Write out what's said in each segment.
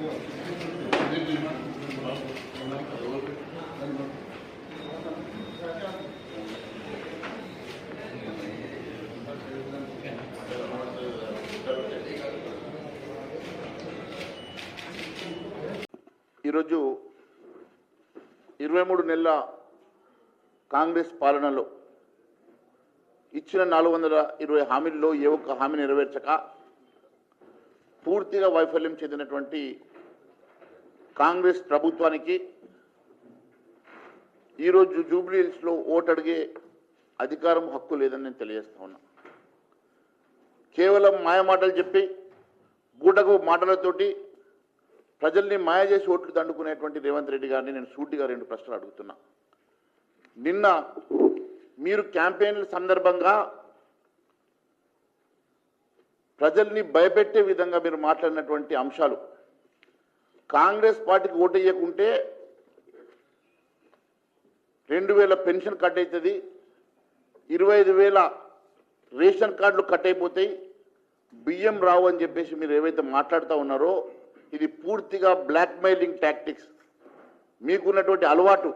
ఈరోజు ఇరవై మూడు నెలల కాంగ్రెస్ పాలనలో ఇచ్చిన నాలుగు వందల ఇరవై హామీల్లో ఏ ఒక్క హామీ నెరవేర్చక పూర్తిగా వైఫల్యం చెందినటువంటి కాంగ్రెస్ ప్రభుత్వానికి ఈరోజు జూబ్లీహిల్స్లో ఓటు అడిగే అధికారం హక్కు లేదని నేను తెలియజేస్తా ఉన్నా. కేవలం మాయమాటలు చెప్పి బూటకు మాటలతోటి ప్రజల్ని మాయ చేసి ఓట్లు దండుకునేటువంటి రేవంత్ రెడ్డి గారిని నేను సూటిగా రెండు ప్రశ్నలు అడుగుతున్నా. నిన్న మీరు క్యాంపెయిన్ల సందర్భంగా ప్రజల్ని భయపెట్టే విధంగా మీరు మాట్లాడినటువంటి అంశాలు కాంగ్రెస్ పార్టీకి ఓటేయకుంటే రెండు వేల పెన్షన్ కట్ అవుతుంది ఇరవై ఐదు వేల రేషన్ కార్డులు కట్ అయిపోతాయి. బియ్యం రావు అని చెప్పేసి మీరు ఏవైతే మాట్లాడుతూ ఉన్నారో ఇది పూర్తిగా బ్లాక్మెయిలింగ్ టాక్టిక్స్ మీకున్నటువంటి అలవాటు.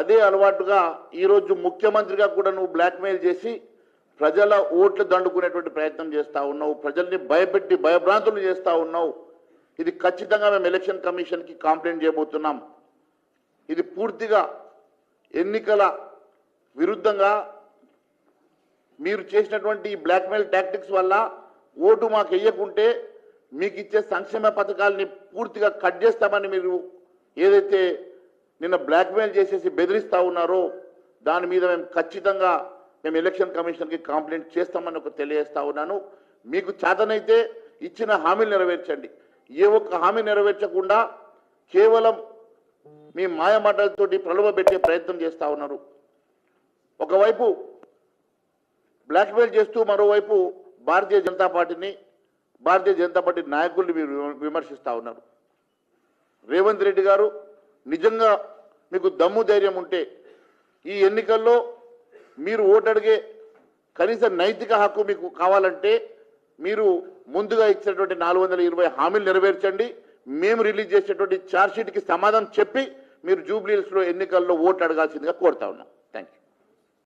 అదే అలవాటుగా ఈరోజు ముఖ్యమంత్రిగా కూడా నువ్వు బ్లాక్మెయిల్ చేసి ప్రజల ఓట్లు దండుకునేటువంటి ప్రయత్నం చేస్తూ ఉన్నావు ప్రజల్ని భయపెట్టి భయభ్రాంతులు చేస్తూ ఉన్నావు. ఇది ఖచ్చితంగా మేము ఎలక్షన్ కమిషన్కి కంప్లైంట్ చేయబోతున్నాం. ఇది పూర్తిగా ఎన్నికల విరుద్ధంగా మీరు చేసినటువంటి ఈ బ్లాక్మెయిల్ టాక్టిక్స్ వల్ల ఓటు మాకు వెయ్యకుంటే మీకు ఇచ్చే సంక్షేమ పథకాలని పూర్తిగా కట్ చేస్తామని మీరు ఏదైతే నిన్న బ్లాక్మెయిల్ చేసేసి బెదిరిస్తూ ఉన్నారో దాని మీద మేము ఖచ్చితంగా మేము ఎలక్షన్ కమిషన్కి కంప్లైంట్ చేస్తామని ఒక తెలియజేస్తా ఉన్నాను. మీకు చేతనైతే ఇచ్చిన హామీలు నెరవేర్చండి. ఏ ఒక్క హామీ నెరవేర్చకుండా కేవలం మీ మాయమాటలతోటి ప్రలోభ పెట్టే ప్రయత్నం చేస్తూ ఉన్నారు. ఒకవైపు బ్లాక్మెయిల్ చేస్తూ మరోవైపు భారతీయ జనతా పార్టీని భారతీయ జనతా పార్టీ నాయకుల్ని మీరు విమర్శిస్తూ ఉన్నారు. రేవంత్ రెడ్డి గారు నిజంగా మీకు దమ్ము ధైర్యం ఉంటే ఈ ఎన్నికల్లో మీరు ఓటడిగే కనీస నైతిక హక్కు మీకు కావాలంటే మీరు ముందుగా ఇచ్చినటువంటి నాలుగు వందల ఇరవై హామీలు నెరవేర్చండి. మేము రిలీజ్ చేసేటువంటి ఛార్జ్షీట్కి సమాధానం చెప్పి మీరు జూబ్లీహిల్స్లో ఎన్నికల్లో ఓటు అడగాల్సిందిగా కోరుతా ఉన్నాం. Thank you